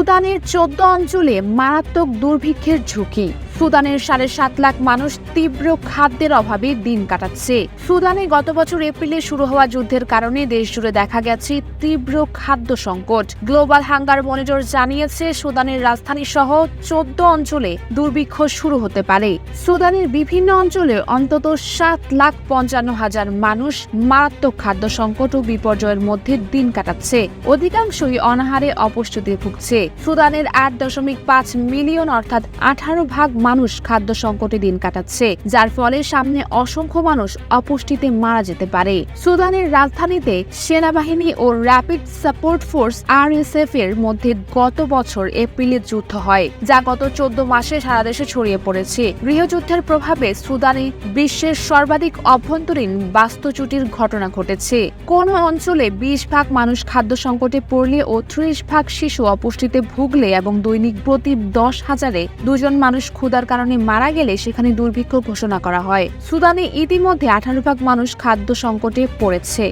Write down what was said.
সুদানের চোদ্দ অঞ্চলে মারাত্মক দুর্ভিক্ষের ঝুঁকি। সুদানের সাড়ে সাত লাখ মানুষ তীব্র খাদ্যের অভাবে দিন কাটাচ্ছে। সুদানে গত বছর এপ্রিলে শুরু হওয়া যুদ্ধের কারণে দেশ জুড়ে দেখা গেছে তীব্র খাদ্য সংকট। গ্লোবাল হাঙ্গার মনিটর জানিয়েছে, সুদানের রাজধানী সহ চোদ্দ অঞ্চলে দুর্ভিক্ষ শুরু হতে পারে। সুদানের বিভিন্ন অঞ্চলে অন্তত সাত লাখ পঞ্চান্ন হাজার মানুষ মারাত্মক খাদ্য সংকট ও বিপর্যয়ের মধ্যে দিন কাটাচ্ছে। অধিকাংশই অনাহারে অপুষ্টিতে ভুগছে। সুদানের আট দশমিক পাঁচ মিলিয়ন অর্থাৎ আঠারো ভাগ মানুষ খাদ্য সংকটে দিন কাটাচ্ছে, যার ফলে সামনে অসংখ্য মানুষ অপুষ্টিতে মারা যেতে পারে। সুদানের রাজধানীতে সেনাবাহিনী ও র্যাপিড সাপোর্ট ফোর্স আরএসএফ এর মধ্যে গত বছর এপ্রিলে যুদ্ধ হয়, যা গত চোদ্দ মাসে সারা দেশে ছড়িয়ে পড়েছে। গৃহযুদ্ধের প্রভাবে সুদানে বিশ্বের সর্বাধিক অভ্যন্তরীণ বাস্তুচ্যুতির ঘটনা ঘটেছে। কোন অঞ্চলে বিশ ভাগ মানুষ খাদ্য সংকটে পড়লে ও ত্রিশ ভাগ শিশু অপুষ্টিতে ভুগলে এবং দৈনিক প্রতি দশ হাজারে দুজন মানুষ ক্ষুধার কারণে মারা গেলে সেখানে দুর্ভিক্ষ ঘোষণা করা হয়। সুদানে ইতিমধ্যে আঠারো ভাগ মানুষ খাদ্য সংকটে পড়েছে।